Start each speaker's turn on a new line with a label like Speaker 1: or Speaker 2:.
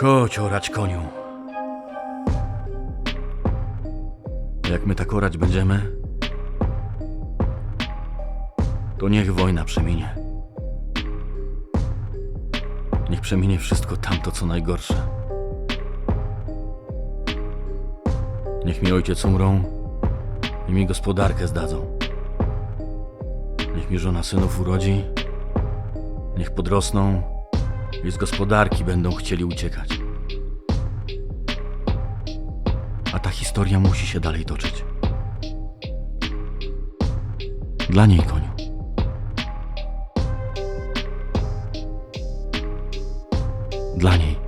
Speaker 1: Chodź orać koniu. Jak my tak orać będziemy, to niech wojna przeminie. Niech przeminie wszystko tamto, co najgorsze. Niech mi ojciec umrą i mi gospodarkę zdadzą. Niech mi żona synów urodzi, niech podrosną i z gospodarki będą chcieli uciekać. A ta historia musi się dalej toczyć. Dla niej koniu. Dla niej.